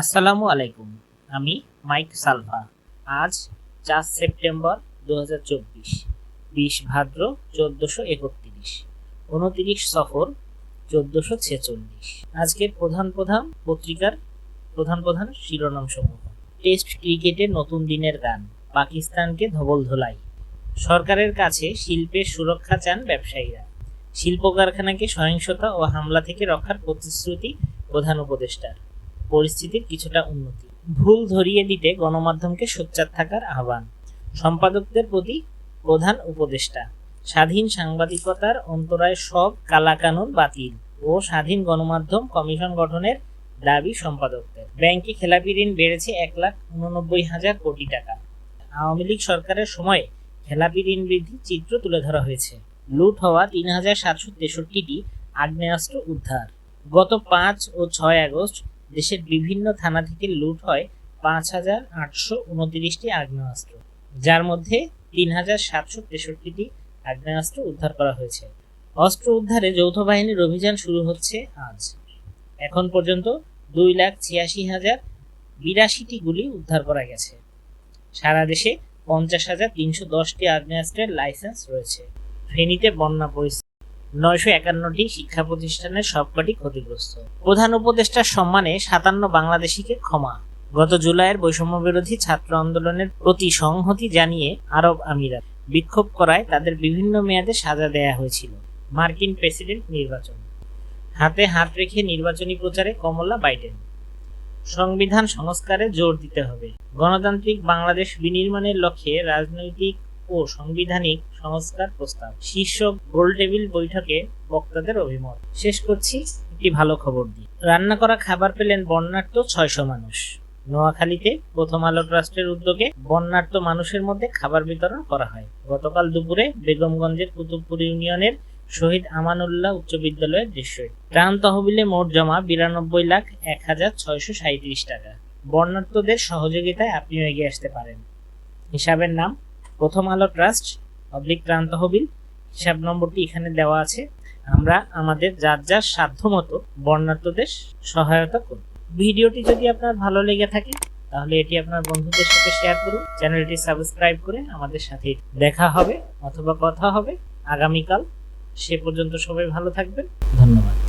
আসসালামু আলাইকুম, আমি মাইক সালভা। আজ চার সেপ্টেম্বর দু হাজার চব্বিশ, বিশ ভাদ্র চোদ্দোশো একত্রিশ, উনতিরিশ সফর চোদ্দোশো ছেচল্লিশ। আজকের প্রধান প্রধান পত্রিকার প্রধান প্রধান শিরোনাম সমূহ টেস্ট ক্রিকেটে নতুন দিনের গান, পাকিস্তানকে ধবল ধোলাই। সরকারের কাছে শিল্পের সুরক্ষা চান ব্যবসায়ীরা। শিল্প কারখানাকে সহিংসতা ও হামলা থেকে রক্ষার প্রতিশ্রুতি প্রধান উপদেষ্টার। পরিস্থিতির কিছুটা উন্নতি। ভুল ধরিয়ে দিতে গণমাধ্যমকে সোচ্চার থাকার আহ্বান। সম্পাদকদের প্রতি প্রধান উপদেষ্টা। স্বাধীন সাংবাদিকতার অন্তরায় সব কালাকানুন বাতিল ও স্বাধীন গণমাধ্যম কমিশন গঠনের দাবি সম্পাদকদের। ব্যাংকে খেলাপি ঋণ বেড়েছে এক লাখ উননব্বই হাজার কোটি টাকা। আওয়ামী লীগ সরকারের সময়ে খেলাপি ঋণ বৃদ্ধির চিত্র তুলে ধরা হয়েছে। লুট হওয়া তিন হাজার সাতশো তেষট্টিটি আগ্নেয়াস্ত্র উদ্ধার। গত পাঁচ ও ছয় আগস্ট দেশের বিভিন্ন থানা থেকে লুট হয় পাঁচ হাজার আটশো উনত্রিশটি আগ্নেয়াস্ত্র, যার মধ্যে তিন হাজার সাতশো তেষট্টিটি আগ্নেয়াস্ত্র উদ্ধার করা হয়েছে। অস্ত্র উদ্ধারে যৌথ বাহিনীর অভিযান শুরু হচ্ছে আজ। এখন পর্যন্ত দুই লাখ ছিয়াশি হাজার বিরাশিটি গুলি উদ্ধার করা গেছে। সারা দেশে পঞ্চাশ হাজার তিনশো দশটি আগ্নেয়াস্ত্রের লাইসেন্স রয়েছে। ফেনীতে বন্যা পরিস্থিতি নয়শো একান্নটি শিক্ষা প্রতিষ্ঠানের সবকটি ক্ষতিগ্রস্ত। প্রধান উপদেষ্টার সম্মানে সাতান্ন বাংলাদেশিকে ক্ষমা। গত জুলাইয়ের বৈষম্য বিরোধী ছাত্র আন্দোলনের প্রতি সংহতি জানিয়ে আরব আমিরাত বিক্ষোভ করায় তাদের বিভিন্ন মেয়াদে সাজা দেয়া হয়েছিল। মার্কিন প্রেসিডেন্ট নির্বাচন। হাতে হাত রেখে নির্বাচনী প্রচারে কমলা বাইডেন। সংবিধান সংস্কারে জোর দিতে হবে। গণতান্ত্রিক বাংলাদেশ বিনির্মাণের লক্ষ্যে রাজনৈতিক ও সাংবিধানিক সংস্কার প্রস্তাব। শীর্ষ গোলটেবিল বৈঠকে বক্তাদের অভিমত। শেষ করছি একটি ভালো খবর দিয়ে। রান্না করা খাবার পেলেন বন্যার্থ ছয়শো মানুষ। নোয়াখালীতে প্রথম আলো ট্রাস্টের উদ্যোগে বন্যার্থ মানুষের মধ্যে খাবার বিতরণ করা হয়। গতকাল দুপুরে বেগমগঞ্জের কুতুবপুর ইউনিয়নের শহীদ আমানুল্লাহ উচ্চ বিদ্যালয়ের দৃশ্য ত্রাণ তহবিলে মোট জমা বিরানব্বই লাখ এক হাজার ছয়শো সাঁত্রিশ টাকা। বন্যার্থদের সহযোগিতায় আপনিও এগিয়ে আসতে পারেন। হিসাবের নাম প্রথম আলো ট্রাস্ট পাবলিক ত্রাণ তহবিল হিসাব নম্বরটি এখানে দেওয়া আছে। আমরা আমাদের যার যার সাধ্য মতো বর্ণাঢ্যদের সহায়তা করব। ভিডিওটি যদি আপনার ভালো লেগে থাকে, তাহলে এটি আপনার বন্ধুদের সাথে শেয়ার করুন। চ্যানেলটি সাবস্ক্রাইব করে আমাদের সাথে দেখা হবে অথবা কথা হবে। আগামীকাল সে পর্যন্ত সবাই ভালো থাকবেন। ধন্যবাদ।